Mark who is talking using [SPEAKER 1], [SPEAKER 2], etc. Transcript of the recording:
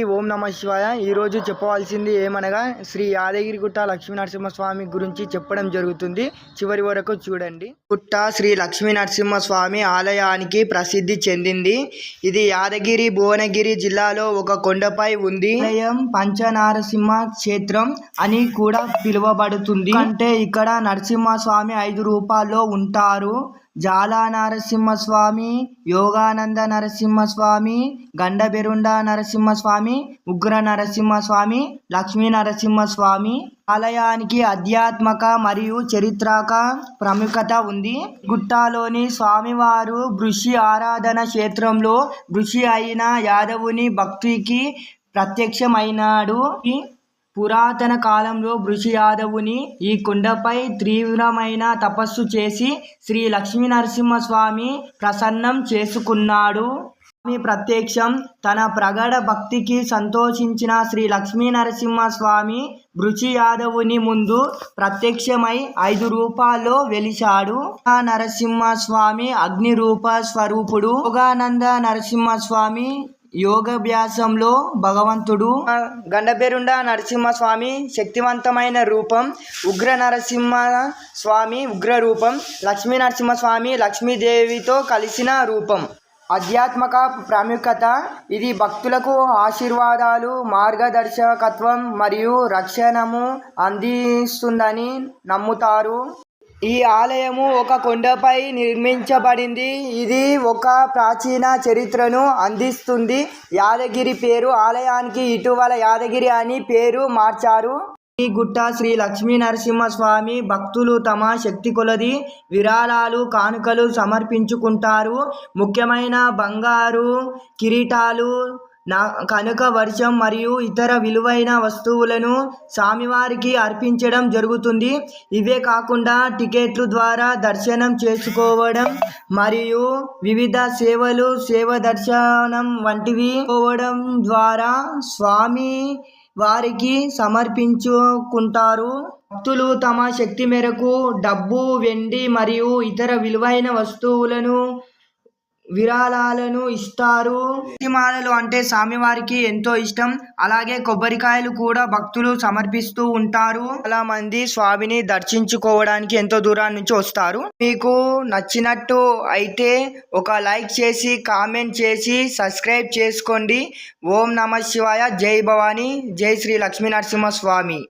[SPEAKER 1] ఈ ఓం నమ శివాయ. ఈరోజు చెప్పవలసింది ఏమనగా శ్రీ యాదగిరిగుట్ట లక్ష్మీనరసింహస్వామి గురించి చెప్పడం జరుగుతుంది. చివరి వరకు చూడండి. గుట్ట శ్రీ లక్ష్మీనరసింహస్వామి ఆలయానికి ప్రసిద్ధి చెందింది. ఇది యాదగిరి భువనగిరి జిల్లాలో ఒక కొండపై ఉంది. ఆలయం పంచనారసింహ క్షేత్రం అని కూడా పిలువబడుతుంది. అంటే ఇక్కడ నరసింహస్వామి ఐదు రూపాల్లో ఉంటారు. జాలా నరసింహస్వామి యోగానంద నరసింహస్వామి గండబెరుండ నరసింహస్వామి ఉగ్ర నరసింహస్వామి లక్ష్మీ నరసింహస్వామి ఆలయానికి ఆధ్యాత్మక మరియు చరిత్రక ప్రాముఖ్యత ఉంది. గుట్టాలోని స్వామివారు ఋషి ఆరాధన క్షేత్రంలో ఋషి అయిన యాదవుని భక్తికి ప్రత్యక్షమైనాడు. పురాతన కాలంలో బృషి యాదవుని ఈ కొండపై తీవ్రమైన తపస్సు చేసి శ్రీ లక్ష్మీ నరసింహస్వామి ప్రసన్నం చేసుకున్నాడు. స్వామి ప్రత్యక్షం తన ప్రగడ భక్తికి సంతోషించిన శ్రీ లక్ష్మీ నరసింహస్వామి బృచి యాదవుని ముందు ప్రత్యక్షమై ఐదు రూపాల్లో వెలిశాడు. ఆ నరసింహస్వామి అగ్ని రూప స్వరూపుడు. యోగానంద నరసింహస్వామి యోగాభ్యాసంలో భగవంతుడు గండబెరుండ నరసింహస్వామి శక్తివంతమైన రూపం ఉగ్ర నరసింహ స్వామి ఉగ్ర రూపం లక్ష్మీ నరసింహస్వామి లక్ష్మీదేవితో కలిసిన రూపం. ఆధ్యాత్మిక ప్రాముఖ్యత ఇది భక్తులకు ఆశీర్వాదాలు మార్గదర్శకత్వం మరియు రక్షణము అందిస్తుందని నమ్ముతారు. ఈ ఆలయము ఒక కొండపై నిర్మించబడింది. ఇది ఒక ప్రాచీన చరిత్రను అందిస్తుంది. యాదగిరి పేరు ఆలయానికి ఇటీవల యాదగిరి అని పేరు మార్చారు. ఈ గుట్ట శ్రీ లక్ష్మీ నరసింహస్వామి భక్తులు తమ శక్తి కొలది విరాళాలు కానుకలు సమర్పించుకుంటారు. ముఖ్యమైన బంగారు కిరీటాలు నా కనుక వర్షం మరియు ఇతర విలువైన వస్తువులను స్వామివారికి అర్పించడం జరుగుతుంది. ఇవే కాకుండా టికెట్లు ద్వారా దర్శనం చేసుకోవడం మరియు వివిధ సేవలు సేవ దర్శనం వంటివి పోవడం ద్వారా స్వామి వారికి సమర్పించుకుంటారు. భక్తులు తమ శక్తి మేరకు డబ్బు వెండి మరియు ఇతర విలువైన వస్తువులను విరాళాలను ఇస్తారు. మాలలు అంటే స్వామివారికి ఎంతో ఇష్టం. అలాగే కొబ్బరికాయలు కూడా భక్తులు సమర్పిస్తూ ఉంటారు. చాలా మంది స్వామిని దర్శించుకోవడానికి ఎంతో దూరం నుంచి వస్తారు. మీకు నచ్చినట్టు అయితే ఒక లైక్ చేసి కామెంట్ చేసి సబ్స్క్రైబ్ చేసుకోండి. ఓం నమ శివాయ. జై భవానీ. జై శ్రీ లక్ష్మీ నరసింహ స్వామి.